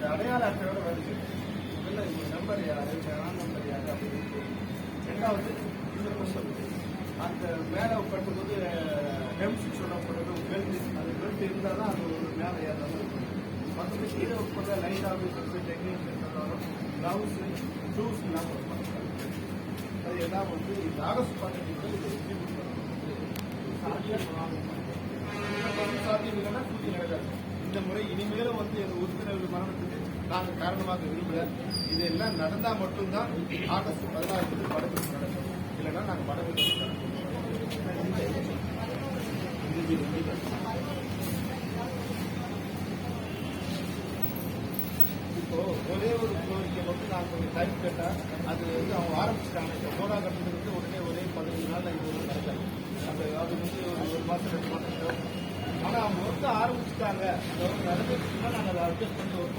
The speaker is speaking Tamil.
இந்த அடையாள அட்டையோட வருது. முதல்ல இந்த நம்பர் யாரு? இந்த நம்பர் யாரு அப்படின்னு ரெண்டாவது இந்த கொஸ்டின் அந்த மேலே கட்டும்போது ஹெம்ஸ் சொல்லப்படுறது பெல்ட் அது பெல்ட் இருந்தால் தான் அது ஒரு மேலே ஏதாவது இருக்கும். மற்றபடி கீழே போட்ட லைட் ஆஃபீஸர்ஸ் டெக்னிக் இருந்தாலும் க்ளவுஸு ஷூஸ் எல்லாம் கொடுப்பாங்க அது எல்லாம் வந்து இந்த ஆகஸ்ட் பதினெட்டு இது distribute பண்ணணும். சாத்தியம் சாத்தியம் இல்லைன்னா சூழ்ச்சி நடக்காது. இந்த முறை இனிமேலும் வந்து எங்கள் உறுப்பினர்கள் மரணத்துக்கு நாங்கள் காரணமாக விரும்பல. இதெல்லாம் நடந்தா மட்டும்தான் ஆகஸ்ட் பதினாறு படகு நடக்கும். இல்லைன்னா நாங்கள் படகு இப்போ ஒரே ஒரு கோரிக்கை மட்டும் நான் கொஞ்சம் டைம் கேட்டா அது வந்து அவங்க ஆரம்பிச்சிட்டாங்க. இப்போ கோடா வந்து உடனே ஒரே பதினஞ்சு நாள் இது வந்து நடக்காது அந்த அது வந்து ஒரு ஒரு மாசம் ரெண்டு மாசம் ஆனா அவங்க ஒர்க் ஆரம்பிச்சுட்டாங்க. நடந்துச்சுன்னா நாங்கள் அதை அட்ஜஸ்ட் பண்ணி ஒர்க்